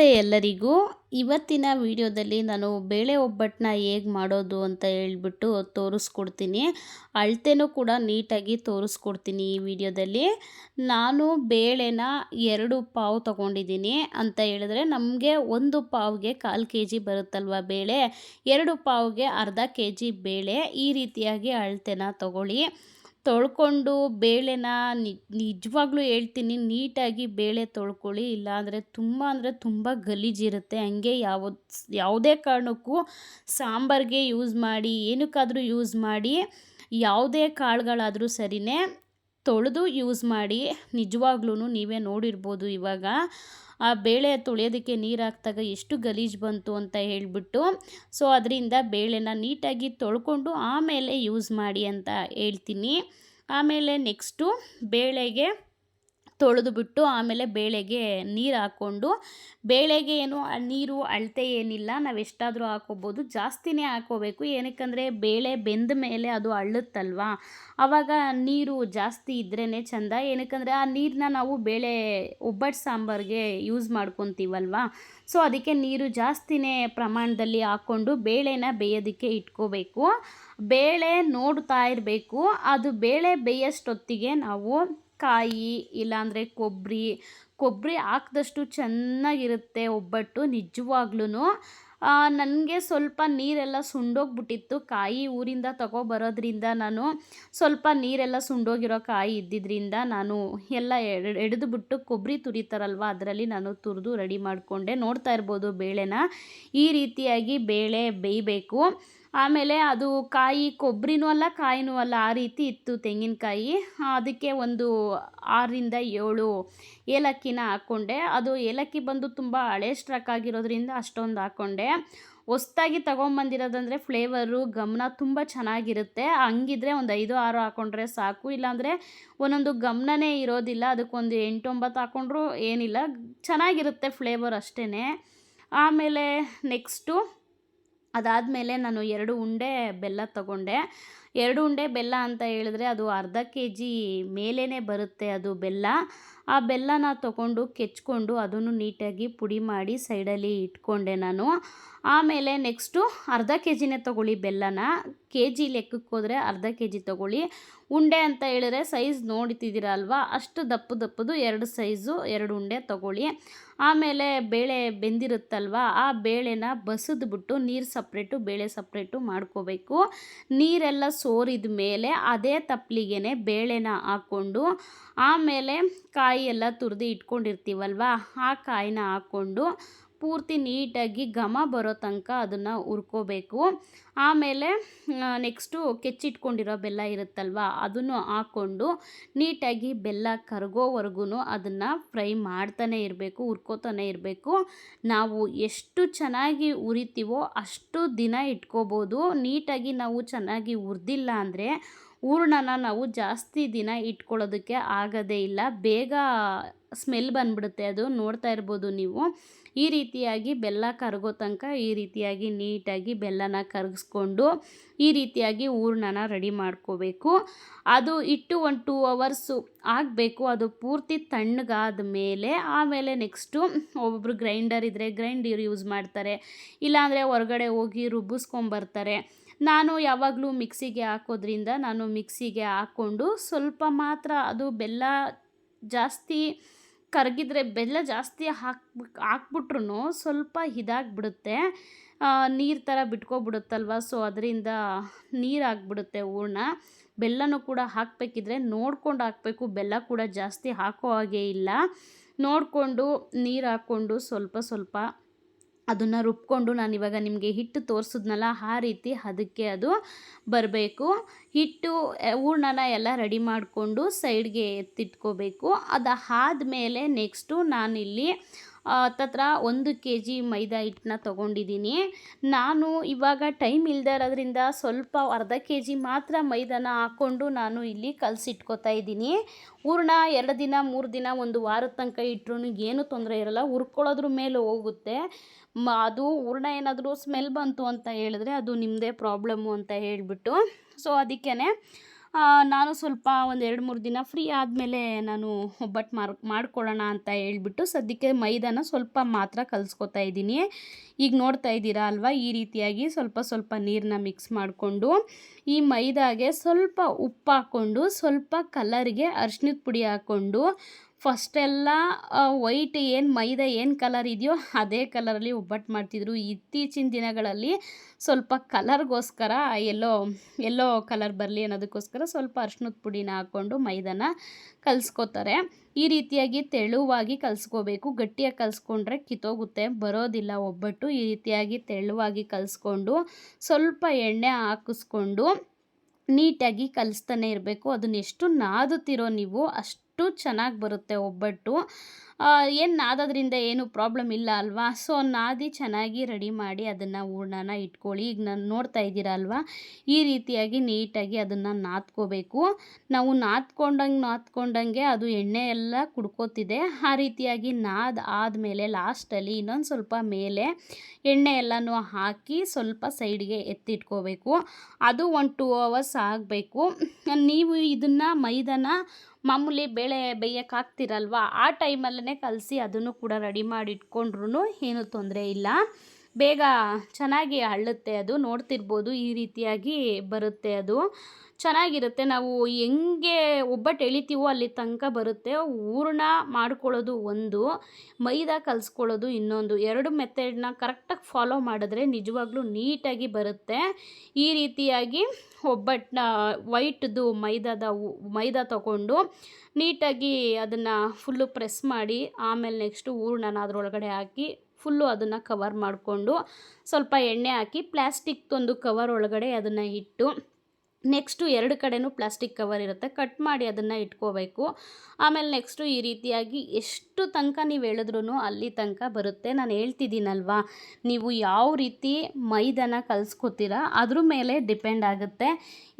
ನಮಸ್ತೆ ಎಲ್ಲರಿಗೂ. ಇವತ್ತಿನ ವಿಡಿಯೋದಲ್ಲಿ ನಾನು ಬೇಳೆ ಒಬ್ಬಟ್ಟನ್ನ ಹೇಗೆ ಮಾಡೋದು ಅಂತ ಹೇಳ್ಬಿಟ್ಟು ತೋರಿಸ್ಕೊಡ್ತೀನಿ. ಅಳತೆನೂ ಕೂಡ ನೀಟಾಗಿ ತೋರಿಸ್ಕೊಡ್ತೀನಿ ಈ ವಿಡಿಯೋದಲ್ಲಿ. ನಾನು ಬೇಳೆನ ಎರಡು ಪಾವು ತಗೊಂಡಿದ್ದೀನಿ. ಅಂತ ಹೇಳಿದ್ರೆ ನಮಗೆ ಒಂದು ಪಾವ್ಗೆ ಕಾಲು ಕೆ ಜಿ ಬರುತ್ತಲ್ವ ಬೇಳೆ? ಎರಡು ಪಾವ್ಗೆ ಅರ್ಧ ಕೆ ಜಿ ಬೇಳೆ ಈ ರೀತಿಯಾಗಿ ಅಳತೆನ ತಗೊಳ್ಳಿ. ತೊಳ್ಕೊಂಡು ಬೇಳೆನ ನಿಜವಾಗ್ಲೂ ಹೇಳ್ತೀನಿ, ನೀಟಾಗಿ ಬೇಳೆ ತೊಳ್ಕೊಳ್ಳಿ, ಇಲ್ಲಾಂದರೆ ತುಂಬ ಅಂದರೆ ತುಂಬ ಗಲೀಜಿರುತ್ತೆ. ಹಂಗೆ ಯಾವ ಯಾವುದೇ ಕಾರಣಕ್ಕೂ ಸಾಂಬಾರಿಗೆ ಯೂಸ್ ಮಾಡಿ, ಏನಕ್ಕಾದರೂ ಯೂಸ್ ಮಾಡಿ, ಯಾವುದೇ ಕಾಳುಗಳಾದರೂ ಸರಿಯೇ ತೊಳೆದು ಯೂಸ್ ಮಾಡಿ ನಿಜವಾಗ್ಲೂ ನೀವೇ ನೋಡಿರ್ಬೋದು ಇವಾಗ. ಆ ಬೇಳೆ ತೊಳೆಯೋದಕ್ಕೆ ನೀರು ಹಾಕಿದಾಗ ಎಷ್ಟು ಗಲೀಜು ಬಂತು ಅಂತ ಹೇಳಿಬಿಟ್ಟು ಸೊ ಅದರಿಂದ ಬೇಳೆನ ನೀಟಾಗಿ ತೊಳ್ಕೊಂಡು ಆಮೇಲೆ ಯೂಸ್ ಮಾಡಿ ಅಂತ ಹೇಳ್ತೀನಿ. ಆಮೇಲೆ ನೆಕ್ಸ್ಟು ಬೇಳೆಗೆ ತೊಳೆದು ಬಿಟ್ಟು ಆಮೇಲೆ ಬೇಳೆಗೆ ನೀರು ಹಾಕ್ಕೊಂಡು, ಬೇಳೆಗೆ ಏನು, ನೀರು ಅಳತೆ ಏನಿಲ್ಲ, ನಾವು ಎಷ್ಟಾದರೂ ಹಾಕೋಬೋದು, ಜಾಸ್ತಿನೇ ಹಾಕೋಬೇಕು. ಏನಕ್ಕಂದರೆ ಬೇಳೆ ಬೆಂದ ಮೇಲೆ ಅದು ಅಳ್ಳುತ್ತಲ್ವ ಆವಾಗ ನೀರು ಜಾಸ್ತಿ ಇದ್ರೇ ಚೆಂದ. ಏನಕ್ಕಂದರೆ ಆ ನೀರನ್ನ ನಾವು ಬೇಳೆ ಒಬ್ಬಟ್ಟು ಸಾಂಬಾರಿಗೆ ಯೂಸ್ ಮಾಡ್ಕೊತೀವಲ್ವ? ಸೊ ಅದಕ್ಕೆ ನೀರು ಜಾಸ್ತಿನೇ ಪ್ರಮಾಣದಲ್ಲಿ ಹಾಕ್ಕೊಂಡು ಬೇಳೆನ ಬೇಯೋದಕ್ಕೆ ಇಟ್ಕೋಬೇಕು. ಬೇಳೆ ನೋಡ್ತಾ ಇರಬೇಕು. ಅದು ಬೇಳೆ ಬೇಯಷ್ಟೊತ್ತಿಗೆ ನಾವು ಕಾಯಿ ಇಲ್ಲಾಂದರೆ ಕೊಬ್ಬರಿ ಕೊಬ್ಬರಿ ಹಾಕ್ದಷ್ಟು ಚೆನ್ನಾಗಿರುತ್ತೆ ಒಬ್ಬಟ್ಟು ನಿಜವಾಗ್ಲೂ ನನಗೆ ಸ್ವಲ್ಪ ನೀರೆಲ್ಲ ಸುಂಡೋಗ್ಬಿಟ್ಟಿತ್ತು. ಕಾಯಿ ಊರಿಂದ ತಗೊಬರೋದ್ರಿಂದ ನಾನು ಸ್ವಲ್ಪ ನೀರೆಲ್ಲ ಸುಂಡೋಗಿರೋ ಕಾಯಿ ಇದ್ದಿದ್ದರಿಂದ ನಾನು ಎಲ್ಲ ಎಡೆದುಬಿಟ್ಟು ಕೊಬ್ಬರಿ ತುರಿತಾರಲ್ವ, ಅದರಲ್ಲಿ ನಾನು ತುರಿದು ರೆಡಿ ಮಾಡಿಕೊಂಡೆ. ನೋಡ್ತಾ ಇರ್ಬೋದು ಬೇಳೆನ. ಈ ರೀತಿಯಾಗಿ ಬೇಳೆ ಬೇಯಬೇಕು. ಆಮೇಲೆ ಅದು ಕಾಯಿ ಕೊಬ್ಬರಿನೂ ಅಲ್ಲ, ಕಾಯಿನೂ ಅಲ್ಲ, ಆ ರೀತಿ ಇತ್ತು ತೆಂಗಿನಕಾಯಿ. ಅದಕ್ಕೆ ಒಂದು ಆರರಿಂದ ಏಳು ಏಲಕ್ಕಿನ ಹಾಕ್ಕೊಂಡೆ ಅದು ಏಲಕ್ಕಿ ಬಂದು ತುಂಬ ಹಳೆ ಸ್ಟ್ರಕ್ ಆಗಿರೋದ್ರಿಂದ ಅಷ್ಟೊಂದು ಹಾಕ್ಕೊಂಡೆ ಹೊಸ್ದಾಗಿ ತೊಗೊಂಬಂದಿರೋದಂದರೆ ಫ್ಲೇವರು, ಗಮನ ತುಂಬ ಚೆನ್ನಾಗಿರುತ್ತೆ. ಹಂಗಿದ್ರೆ ಒಂದು ಐದು, ಆರು ಹಾಕ್ಕೊಂಡ್ರೆ ಸಾಕು. ಇಲ್ಲಾಂದರೆ ಒಂದೊಂದು ಗಮನನೇ ಇರೋದಿಲ್ಲ. ಅದಕ್ಕೊಂದು ಎಂಟೊಂಬತ್ತು ಹಾಕ್ಕೊಂಡ್ರೂ ಏನಿಲ್ಲ. ಚೆನ್ನಾಗಿರುತ್ತೆ ಫ್ಲೇವರ್ ಅಷ್ಟೇ ಆಮೇಲೆ ನೆಕ್ಸ್ಟು ಅದಾದಮೇಲೆ ನಾನು ಎರಡು ಉಂಡೆ ಬೆಲ್ಲ ತಗೊಂಡೆ. ಎರಡು ಉಂಡೆ ಬೆಲ್ಲ ಅಂತ ಹೇಳಿದ್ರೆ ಅದು ಅರ್ಧ ಕೆ ಜಿ ಮೇಲೇ ಬರುತ್ತೆ ಅದು ಬೆಲ್ಲ. ಆ ಬೆಲ್ಲನ ತಗೊಂಡು ಕೆಚ್ಕೊಂಡು ಅದನ್ನು ನೀಟಾಗಿ ಪುಡಿ ಮಾಡಿ ಸೈಡಲ್ಲಿ ಇಟ್ಕೊಂಡೆ ನಾನು. ಆಮೇಲೆ ನೆಕ್ಸ್ಟು ಅರ್ಧ ಕೆ ಜಿನೇ ತೊಗೊಳ್ಳಿ ಬೆಲ್ಲನ. ಕೆ ಜಿ ಲೆಕ್ಕಕ್ಕೆ ಹೋದರೆ ಅರ್ಧ ಕೆ ಜಿ ತೊಗೊಳ್ಳಿ. ಉಂಡೆ ಅಂತ ಹೇಳಿದ್ರೆ ಸೈಜ್ ನೋಡ್ತಿದ್ದೀರ ಅಲ್ವಾ? ಅಷ್ಟು ದಪ್ಪ ದಪ್ಪದು ಎರಡು ಸೈಜು ಎರಡು ಉಂಡೆ ತೊಗೊಳ್ಳಿ. ಆಮೇಲೆ ಬೇಳೆ ಬೆಂದಿರುತ್ತಲ್ವ, ಆ ಬೇಳೆನ ಬಸಿದ್ಬಿಟ್ಟು ನೀರು ಸಪ್ರೇಟು ಬೇಳೆ ಸಪ್ರೇಟು ಮಾಡ್ಕೋಬೇಕು. ನೀರೆಲ್ಲ ಸೋರಿದ ಮೇಲೆ ಅದೇ ತಪ್ಪಲಿಗೆ ಬೇಳೆನ ಹಾಕ್ಕೊಂಡು, ಆಮೇಲೆ ಕಾಯಿ ಎಲ್ಲ ತುರಿದು ಇಟ್ಕೊಂಡಿರ್ತೀವಲ್ವ? ಆ ಕಾಯಿನ ಹಾಕ್ಕೊಂಡು ಪೂರ್ತಿ ನೀಟಾಗಿ ಘಮ ಬರೋ ತನಕ ಅದನ್ನು ಹುರ್ಕೋಬೇಕು. ಆಮೇಲೆ ನೆಕ್ಸ್ಟು ಕೆಚ್ಚಿಟ್ಕೊಂಡಿರೋ ಬೆಲ್ಲ ಇರುತ್ತಲ್ವ, ಅದನ್ನು ಹಾಕ್ಕೊಂಡು ನೀಟಾಗಿ ಬೆಲ್ಲ ಕರಗೋವರೆಗೂ ಅದನ್ನು ಫ್ರೈ ಮಾಡ್ತಾನೆ ಇರಬೇಕು, ಹುರ್ಕೋತಾನೆ ಇರಬೇಕು. ನಾವು ಎಷ್ಟು ಚೆನ್ನಾಗಿ ಉರಿತೀವೋ ಅಷ್ಟು ದಿನ ಇಟ್ಕೋಬೋದು. ನೀಟಾಗಿ ನಾವು ಚೆನ್ನಾಗಿ ಉರಿದಿಲ್ಲ ಅಂದರೆ ಹೂರ್ಣನ ನಾವು ಜಾಸ್ತಿ ದಿನ ಇಟ್ಕೊಳ್ಳೋದಕ್ಕೆ ಆಗೋದೇ ಇಲ್ಲ. ಬೇಗ ಸ್ಮೆಲ್ ಬಂದ್ಬಿಡುತ್ತೆ. ಅದು ನೋಡ್ತಾ ಇರ್ಬೋದು ನೀವು. ಈ ರೀತಿಯಾಗಿ ಬೆಲ್ಲ ಕರಗೋ ತನಕ ಈ ರೀತಿಯಾಗಿ ನೀಟಾಗಿ ಬೆಲ್ಲನ ಕರಗಿಸ್ಕೊಂಡು ಈ ರೀತಿಯಾಗಿ ಹೂರ್ಣನ ರೆಡಿ ಮಾಡ್ಕೋಬೇಕು. ಅದು ಇಟ್ಟು ಒಂದು ಟೂ ಅವರ್ಸು ಆಗಬೇಕು. ಅದು ಪೂರ್ತಿ ತಣ್ಣಗಾದ ಮೇಲೆ ಆಮೇಲೆ ನೆಕ್ಸ್ಟು ಒಬ್ಬೊಬ್ರು ಗ್ರೈಂಡರ್ ಇದ್ದರೆ ಗ್ರೈಂಡರ್ ಯೂಸ್ ಮಾಡ್ತಾರೆ. ಇಲ್ಲಾಂದರೆ ಹೊರಗಡೆ ಹೋಗಿ ರುಬ್ಬಿಸ್ಕೊಂಬರ್ತಾರೆ. ನಾನು ಯಾವಾಗಲೂ ಮಿಕ್ಸಿಗೆ ಹಾಕೋದ್ರಿಂದ ನಾನು ಮಿಕ್ಸಿಗೆ ಹಾಕ್ಕೊಂಡು ಸ್ವಲ್ಪ ಮಾತ್ರ ಅದು ಬೆಲ್ಲ ಜಾಸ್ತಿ ಕರಗಿದ್ರೆ ಬೆಲ್ಲ ಜಾಸ್ತಿ ಹಾಕ್ಬಿಟ್ಟು ಹಾಕ್ಬಿಟ್ರು ಸ್ವಲ್ಪ ಇದಾಗ್ಬಿಡುತ್ತೆ. ನೀರು ಥರ ಬಿಟ್ಕೊಬಿಡುತ್ತಲ್ವ? ಸೊ ಅದರಿಂದ ನೀರು ಆಗಿಬಿಡುತ್ತೆ ಹೂರ್ಣ. ಬೆಲ್ಲನೂ ಕೂಡ ಹಾಕಬೇಕಿದ್ರೆ ನೋಡ್ಕೊಂಡು ಹಾಕಬೇಕು. ಬೆಲ್ಲ ಕೂಡ ಜಾಸ್ತಿ ಹಾಕೋ ಹಾಗೆ ಇಲ್ಲ. ನೋಡಿಕೊಂಡು ನೀರು ಹಾಕ್ಕೊಂಡು ಸ್ವಲ್ಪ ಸ್ವಲ್ಪ ಅದನ್ನು ರುಬ್ಕೊಂಡು ನಾನು ಇವಾಗ ನಿಮಗೆ ಹಿಟ್ಟು ತೋರಿಸಿದ್ನಲ್ಲ ಆ ರೀತಿ ಅದಕ್ಕೆ ಅದು ಬರಬೇಕು. ಹಿಟ್ಟು ಹೂರ್ಣನ ಎಲ್ಲ ರೆಡಿ ಮಾಡಿಕೊಂಡು ಸೈಡ್ಗೆ ಎತ್ತಿಟ್ಕೋಬೇಕು. ಅದು ಆದಮೇಲೆ ನೆಕ್ಸ್ಟು ನಾನಿಲ್ಲಿ ಹತ್ತತ್ರ ಒಂದು ಕೆ ಜಿ ಮೈದಾ ಹಿಟ್ಟನ್ನ ತೊಗೊಂಡಿದ್ದೀನಿ. ನಾನು ಇವಾಗ ಟೈಮ್ ಇಲ್ಲದೇ ಇರೋದ್ರಿಂದ ಸ್ವಲ್ಪ ಅರ್ಧ ಕೆ ಜಿ ಮಾತ್ರ ಮೈದಾನ ಹಾಕ್ಕೊಂಡು ನಾನು ಇಲ್ಲಿ ಕಲಸಿಟ್ಕೋತಾ ಇದ್ದೀನಿ. ಹೂರ್ಣ ಎರಡು ದಿನ, ಮೂರು ದಿನ, ಒಂದು ವಾರದ ತನಕ ಇಟ್ಟರು ಏನೂ ತೊಂದರೆ ಇರೋಲ್ಲ. ಹುರ್ಕೊಳ್ಳೋದ್ರ ಮೇಲೆ ಹೋಗುತ್ತೆ. ಮ, ಅದು ಹೂರ್ಣ ಏನಾದರೂ ಸ್ಮೆಲ್ ಬಂತು ಅಂತ ಹೇಳಿದ್ರೆ ಅದು ನಿಮ್ಮದೇ ಪ್ರಾಬ್ಲಮ್ಮು ಅಂತ ಹೇಳಿಬಿಟ್ಟು. ಸೊ ಅದಕ್ಕೇ ನಾನು ಸ್ವಲ್ಪ ಒಂದು ಎರಡು ಮೂರು ದಿನ ಫ್ರೀ ಆದಮೇಲೆ ನಾನು ಒಬ್ಬಟ್ಟು ಮಾರ್, ಮಾಡ್ಕೊಳ್ಳೋಣ ಅಂತ ಹೇಳ್ಬಿಟ್ಟು ಸದ್ಯಕ್ಕೆ ಮೈದಾನ ಸ್ವಲ್ಪ ಮಾತ್ರ ಕಲಿಸ್ಕೊತಾ ಇದ್ದೀನಿ. ಈಗ ನೋಡ್ತಾ ಇದ್ದೀರಾ ಅಲ್ವಾ? ಈ ರೀತಿಯಾಗಿ ಸ್ವಲ್ಪ ಸ್ವಲ್ಪ ನೀರನ್ನ ಮಿಕ್ಸ್ ಮಾಡಿಕೊಂಡು ಈ ಮೈದಾಗೆ ಸ್ವಲ್ಪ ಉಪ್ಪು ಹಾಕ್ಕೊಂಡು ಸ್ವಲ್ಪ ಕಲರ್ಗೆ ಅರ್ಶಿನದ ಪುಡಿ ಹಾಕ್ಕೊಂಡು ಫಸ್ಟೆಲ್ಲ ವೈಟ್ ಏನು ಮೈದಾ ಏನು ಕಲರ್ ಇದೆಯೋ ಅದೇ ಕಲರಲ್ಲಿ ಒಬ್ಬಟ್ಟು ಮಾಡ್ತಿದ್ರು. ಇತ್ತೀಚಿನ ದಿನಗಳಲ್ಲಿ ಸ್ವಲ್ಪ ಕಲರ್ಗೋಸ್ಕರ ಎಲ್ಲೋ ಎಲ್ಲೋ ಕಲರ್ ಬರಲಿ ಅನ್ನೋದಕ್ಕೋಸ್ಕರ ಸ್ವಲ್ಪ ಅರ್ಶಿನದ ಪುಡಿನ ಹಾಕ್ಕೊಂಡು ಮೈದಾನ ಕಲಿಸ್ಕೋತಾರೆ. ಈ ರೀತಿಯಾಗಿ ತೆಳುವಾಗಿ ಕಲಿಸ್ಕೋಬೇಕು. ಗಟ್ಟಿಯಾಗಿ ಕಲಿಸ್ಕೊಂಡ್ರೆ ಕಿತ್ತೋಗುತ್ತೆ, ಬರೋದಿಲ್ಲ ಒಬ್ಬಟ್ಟು. ಈ ರೀತಿಯಾಗಿ ತೆಳುವಾಗಿ ಕಲಿಸ್ಕೊಂಡು ಸ್ವಲ್ಪ ಎಣ್ಣೆ ಹಾಕಿಸ್ಕೊಂಡು ನೀಟಾಗಿ ಕಲಿಸ್ತಾನೆ ಇರಬೇಕು. ಅದನ್ನ ಎಷ್ಟು ನಾದುತ್ತೀರೋ ನೀವು ಅಷ್ಟು ಚೆನ್ನಾಗಿ ಬರುತ್ತೆ, ಒಬ್ಬಟ್ಟು. ಏನು ನಾದೋದ್ರಿಂದ ಏನು ಪ್ರಾಬ್ಲಮ್ ಇಲ್ಲ ಅಲ್ವಾ? ಸೊ ನಾದಿ ಚೆನ್ನಾಗಿ ರೆಡಿ ಮಾಡಿ ಅದನ್ನು ಹೂರ್ಣನ ಇಟ್ಕೊಳ್ಳಿ. ಈಗ ನಾನು ನೋಡ್ತಾ ಇದ್ದೀರಾ ಅಲ್ವಾ? ಈ ರೀತಿಯಾಗಿ ನೀಟಾಗಿ ಅದನ್ನು ನಾದ್ಕೋಬೇಕು. ನಾವು ನಾದ್ಕೊಂಡಂಗೆ ನಾದ್ಕೊಂಡಂಗೆ ಅದು ಎಣ್ಣೆ ಎಲ್ಲ ಕುಡ್ಕೋತಿದೆ. ಆ ರೀತಿಯಾಗಿ ನಾದ ಆದಮೇಲೆ ಲಾಸ್ಟಲ್ಲಿ ಇನ್ನೊಂದು ಸ್ವಲ್ಪ ಮೇಲೆ ಎಣ್ಣೆ ಎಲ್ಲನೂ ಹಾಕಿ ಸ್ವಲ್ಪ ಸೈಡ್ಗೆ ಎತ್ತಿಟ್ಕೋಬೇಕು. ಅದು ಒಂದು ಟೂ ಅವರ್ಸ್ ಆಗಬೇಕು. ನೀವು ಇದನ್ನು ಮೈದಾನ ಮಾಮೂಲಿ ಬೇಳೆ ಬೇಯಕ್ಕೆ ಹಾಕ್ತಿರಲ್ವ? ಆ ಟೈಮಲ್ಲೇ ಕಲಸಿ ಅದನ್ನು ಕೂಡ ರೆಡಿ ಮಾಡಿ ಇಟ್ಕೊಂಡ್ರೂ ಏನೂ ತೊಂದರೆ ಇಲ್ಲ. ಬೇಗ ಚೆನ್ನಾಗಿ ಅಳ್ಳುತ್ತೆ ಅದು. ನೋಡ್ತಿರ್ಬೋದು, ಈ ರೀತಿಯಾಗಿ ಬರುತ್ತೆ ಅದು. ಚೆನ್ನಾಗಿರುತ್ತೆ. ನಾವು ಹೆಂಗೆ ಒಬ್ಬಟ್ಟು ಎಳಿತೀವೋ ಅಲ್ಲಿ ತನಕ ಬರುತ್ತೆ. ಹೂರ್ಣ ಮಾಡ್ಕೊಳ್ಳೋದು ಒಂದು, ಮೈದಾ ಕಲಿಸ್ಕೊಳ್ಳೋದು ಇನ್ನೊಂದು. ಎರಡು ಮೆಥಡ್ನ ಕರೆಕ್ಟಾಗಿ ಫಾಲೋ ಮಾಡಿದ್ರೆ ನಿಜವಾಗ್ಲೂ ನೀಟಾಗಿ ಬರುತ್ತೆ. ಈ ರೀತಿಯಾಗಿ ಒಬ್ಬಟ್ಟನ್ನ ವೈಟ್ದು ಮೈದಾದ ಮೈದಾ ತಗೊಂಡು ನೀಟಾಗಿ ಅದನ್ನು ಫುಲ್ಲು ಪ್ರೆಸ್ ಮಾಡಿ, ಆಮೇಲೆ ನೆಕ್ಸ್ಟು ಹೂರ್ಣನ ಅದರೊಳಗಡೆ ಹಾಕಿ ಫುಲ್ಲು ಅದನ್ನು ಕವರ್ ಮಾಡಿಕೊಂಡು ಸ್ವಲ್ಪ ಎಣ್ಣೆ ಹಾಕಿ ಪ್ಲ್ಯಾಸ್ಟಿಕ್ದೊಂದು ಕವರ್ ಒಳಗಡೆ ಅದನ್ನು ಇಟ್ಟು ನೆಕ್ಸ್ಟು ಎರಡು ಕಡೆನೂ ಪ್ಲಾಸ್ಟಿಕ್ ಕವರ್ ಇರುತ್ತೆ. ಕಟ್ ಮಾಡಿ ಅದನ್ನು ಇಟ್ಕೋಬೇಕು. ಆಮೇಲೆ ನೆಕ್ಸ್ಟು ಈ ರೀತಿಯಾಗಿ ಎಷ್ಟು ತನಕ ನೀವು ಹೇಳಿದ್ರೂ ಅಲ್ಲಿ ತನಕ ಬರುತ್ತೆ. ನಾನು ಹೇಳ್ತಿದ್ದೀನಲ್ವಾ, ನೀವು ಯಾವ ರೀತಿ ಮೈದಾನ ಕಲಿಸ್ಕೊತೀರ ಅದ್ರ ಮೇಲೆ ಡಿಪೆಂಡ್ ಆಗುತ್ತೆ.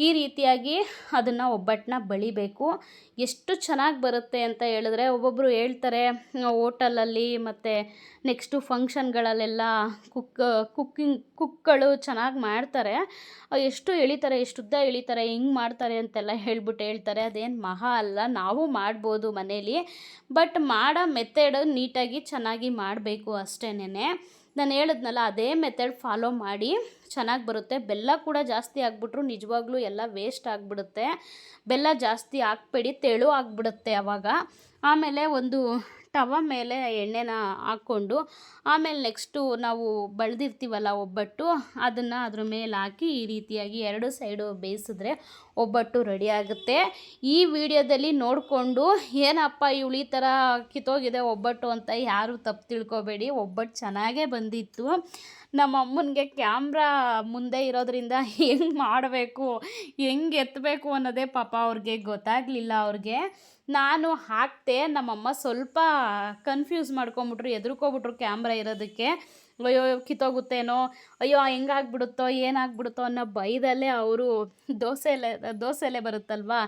ಈ ರೀತಿಯಾಗಿ ಅದನ್ನು ಒಬ್ಬಟ್ಟನ್ನ ಬಳಿಬೇಕು. ಎಷ್ಟು ಚೆನ್ನಾಗಿ ಬರುತ್ತೆ ಅಂತ ಹೇಳಿದ್ರೆ ಒಬ್ಬೊಬ್ಬರು ಹೇಳ್ತಾರೆ ಹೋಟಲಲ್ಲಿ ಮತ್ತು ನೆಕ್ಸ್ಟು ಫಂಕ್ಷನ್ಗಳಲ್ಲೆಲ್ಲ ಕುಕ್ ಕುಕ್ಕಿಂಗ್ ಕುಕ್ಗಳು ಚೆನ್ನಾಗಿ ಮಾಡ್ತಾರೆ. ಎಷ್ಟು ಎಳಿತಾರೆ, ಎಷ್ಟು ಉದ್ದ ಎಳಿತಾರೆ, ಹೆಂಗೆ ಮಾಡ್ತಾರೆ ಅಂತೆಲ್ಲ ಹೇಳ್ಬಿಟ್ಟು ಹೇಳ್ತಾರೆ. ಅದೇನು ಮಹಾ ಅಲ್ಲ, ನಾವು ಮಾಡ್ಬೋದು ಮನೇಲಿ, ಬಟ್ ಮಾಡೋ, ಮೆಥಡ್ ನೀಟಾಗಿ ಚೆನ್ನಾಗಿ ಮಾಡಬೇಕು ಅಷ್ಟೇನೆ ನಾನು ಹೇಳಿದ್ನಲ್ಲ, ಅದೇ ಮೆಥಡ್ ಫಾಲೋ ಮಾಡಿ ಚೆನ್ನಾಗಿ ಬರುತ್ತೆ. ಬೆಲ್ಲ ಕೂಡ ಜಾಸ್ತಿ ಆಗಿಬಿಟ್ರು ನಿಜವಾಗ್ಲೂ ಎಲ್ಲ ವೇಸ್ಟ್ ಆಗಿಬಿಡುತ್ತೆ. ಬೆಲ್ಲ ಜಾಸ್ತಿ ಹಾಕ್ಬೇಡಿ ತೆಳು ಆಗಿಬಿಡುತ್ತೆ ಆವಾಗ ಆಮೇಲೆ ಒಂದು ತವ ಮೇಲೆ ಎಣ್ಣೆನ ಹಾಕ್ಕೊಂಡು ಆಮೇಲೆ ನೆಕ್ಸ್ಟು ನಾವು ಬಳ್ದಿರ್ತೀವಲ್ಲ ಒಬ್ಬಟ್ಟು, ಅದನ್ನು ಅದ್ರ ಮೇಲೆ ಹಾಕಿ ಈ ರೀತಿಯಾಗಿ ಎರಡು ಸೈಡು ಬೇಯಿಸಿದ್ರೆ ಒಬ್ಬಟ್ಟು ರೆಡಿ ಆಗುತ್ತೆ. ಈ ವಿಡಿಯೋದಲ್ಲಿ ನೋಡಿಕೊಂಡು ಏನಪ್ಪ ಇವಳು ಈ ಥರ ಕಿತ್ತೋಗಿದೆ ಒಬ್ಬಟ್ಟು ಅಂತ ಯಾರು ತಪ್ಪು ತಿಳ್ಕೊಬೇಡಿ, ಒಬ್ಬಟ್ಟು ಚೆನ್ನಾಗೇ ಬಂದಿತ್ತು. ನಮ್ಮ ಅಮ್ಮನಿಗೆ ಕ್ಯಾಮ್ರಾ ಮುಂದೆ ಇರೋದ್ರಿಂದ ಹೆಂಗೆ ಮಾಡಬೇಕು, ಹೆಂಗೆ ಎತ್ತಬೇಕು ಅನ್ನೋದೇ ಪಾಪ ಅವ್ರಿಗೆ ಗೊತ್ತಾಗಲಿಲ್ಲ ಅವ್ರಿಗೆ. ನಾನು ಹಾಕ್ತೆ ನಮ್ಮಮ್ಮ ಸ್ವಲ್ಪ ಕನ್ಫ್ಯೂಸ್ ಮಾಡ್ಕೊಂಬಿಟ್ರು, ಎದುರ್ಕೊಬಿಟ್ರು ಕ್ಯಾಮ್ರಾ ಇರೋದಕ್ಕೆ. ಅಯ್ಯೋ ಕಿತ್ತೋಗುತ್ತೇನೋ ಅಯ್ಯೋ ಹೆಂಗಾಗ್ಬಿಡುತ್ತೋ, ಏನಾಗ್ಬಿಡುತ್ತೋ ಅನ್ನೋ ಭಯದಲ್ಲೇ ಅವರು ದೋಸೆಲೆ ದೋಸೆಲೆ ಬರುತ್ತಲ್ವಾ?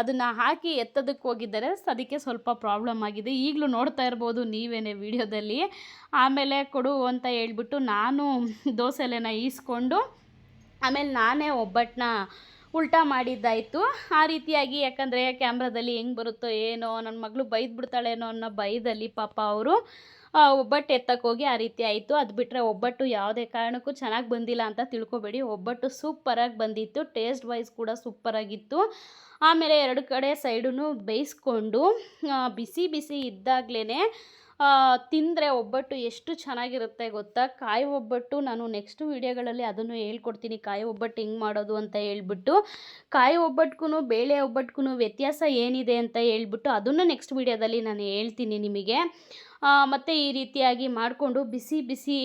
ಅದನ್ನು ಹಾಕಿ ಎತ್ತದಕ್ಕೆ ಹೋಗಿದ್ದಾರೆ. ಅದಕ್ಕೆ ಸ್ವಲ್ಪ ಪ್ರಾಬ್ಲಮ್ ಆಗಿದೆ. ಈಗಲೂ ನೋಡ್ತಾ ಇರ್ಬೋದು ನೀವೇನೆ ವಿಡಿಯೋದಲ್ಲಿ. ಆಮೇಲೆ ಕೊಡು ಅಂತ ಹೇಳ್ಬಿಟ್ಟು ನಾನು ದೋಸೆಲೆನ ಈಸ್ಕೊಂಡು, ಆಮೇಲೆ ನಾನೇ ಒಬ್ಬಟ್ಟನ್ನ ಉಲ್ಟಾ ಮಾಡಿದ್ದಾಯಿತು. ಆ ರೀತಿಯಾಗಿ, ಯಾಕಂದರೆ ಕ್ಯಾಮ್ರಾದಲ್ಲಿ ಹೆಂಗೆ ಬರುತ್ತೋ ಏನೋ ನನ್ನ ಮಗಳು ಬೈದ್ಬಿಡ್ತಾಳೇನೋ ಅನ್ನೋ ಭಯದಲ್ಲಿ ಪಾಪ ಅವರು. ಒಬ್ಬಟ್ಟು ಎತ್ತಕ್ಕೆ ಹೋಗಿ ಆ ರೀತಿ ಆಯಿತು. ಅದು ಬಿಟ್ಟರೆ ಒಬ್ಬಟ್ಟು ಯಾವುದೇ ಕಾರಣಕ್ಕೂ ಚೆನ್ನಾಗಿ ಬಂದಿಲ್ಲ ಅಂತ ತಿಳ್ಕೊಬೇಡಿ. ಒಬ್ಬಟ್ಟು ಸೂಪರಾಗಿ ಬಂದಿತ್ತು. ಟೇಸ್ಟ್ ವೈಸ್ ಕೂಡ ಸೂಪರಾಗಿತ್ತು. ಆಮೇಲೆ ಎರಡು ಕಡೆ ಸೈಡೂ ಬೇಯಿಸ್ಕೊಂಡು ಬಿಸಿ ಬಿಸಿ ಇದ್ದಾಗಲೇ ತಿಂದರೆ ಒಬ್ಬಟ್ಟು ಎಷ್ಟು ಚೆನ್ನಾಗಿರುತ್ತೆ ಗೊತ್ತಾ? ಕಾಯಿ ಒಬ್ಬಟ್ಟು ನಾನು ನೆಕ್ಸ್ಟ್ ವೀಡಿಯೋಗಳಲ್ಲಿ ಅದನ್ನು ಹೇಳ್ಕೊಡ್ತೀನಿ. ಕಾಯಿ ಒಬ್ಬಟ್ಟು ಹೆಂಗೆ ಮಾಡೋದು ಅಂತ ಹೇಳ್ಬಿಟ್ಟು. ಕಾಯಿ ಒಬ್ಬಟ್ಟುಗೂ ಬೇಳೆ ಒಬ್ಬಟ್ಟುಗೂ ವ್ಯತ್ಯಾಸ ಏನಿದೆ ಅಂತ ಹೇಳ್ಬಿಟ್ಟು ಅದನ್ನು ನೆಕ್ಸ್ಟ್ ವೀಡಿಯೋದಲ್ಲಿ ನಾನು ಹೇಳ್ತೀನಿ ನಿಮಗೆ. ಮತ್ತು ಈ ರೀತಿಯಾಗಿ ಮಾಡಿಕೊಂಡು ಬಿಸಿ ಬಿಸಿ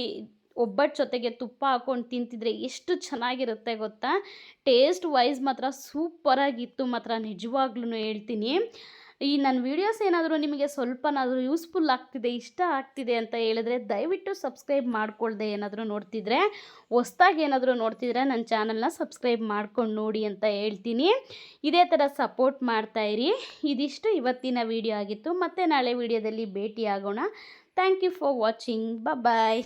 ಒಬ್ಬಟ್ಟು ಜೊತೆಗೆ ತುಪ್ಪ ಹಾಕ್ಕೊಂಡು ತಿಂತಿದ್ರೆ ಎಷ್ಟು ಚೆನ್ನಾಗಿರುತ್ತೆ ಗೊತ್ತಾ? ಟೇಸ್ಟ್ ವೈಸ್ ಮಾತ್ರ ಸೂಪರಾಗಿತ್ತು ಮಾತ್ರ ನಿಜವಾಗ್ಲೂ ಹೇಳ್ತೀನಿ. ಈ ನನ್ನ ವೀಡಿಯೋಸ್ ಏನಾದರೂ ನಿಮಗೆ ಸ್ವಲ್ಪನಾದರೂ ಯೂಸ್ಫುಲ್ ಆಗ್ತಿದೆ, ಇಷ್ಟ ಆಗ್ತಿದೆ ಅಂತ ಹೇಳಿದ್ರೆ ದಯವಿಟ್ಟು ಸಬ್ಸ್ಕ್ರೈಬ್ ಮಾಡ್ಕೊಳ್ದೆ ಏನಾದರೂ ನೋಡ್ತಿದ್ರೆ, ಹೊಸ್ದಾಗಿ ಏನಾದರೂ ನೋಡ್ತಿದ್ರೆ ನನ್ನ ಚಾನಲ್ನ ಸಬ್ಸ್ಕ್ರೈಬ್ ಮಾಡ್ಕೊಂಡು ನೋಡಿ ಅಂತ ಹೇಳ್ತೀನಿ. ಇದೇ ಥರ ಸಪೋರ್ಟ್ ಮಾಡ್ತಾ ಇರಿ. ಇದಿಷ್ಟು ಇವತ್ತಿನ ವಿಡಿಯೋ ಆಗಿತ್ತು. ಮತ್ತೆ ನಾಳೆ ವಿಡಿಯೋದಲ್ಲಿ ಭೇಟಿ ಆಗೋಣ thank you for watching bye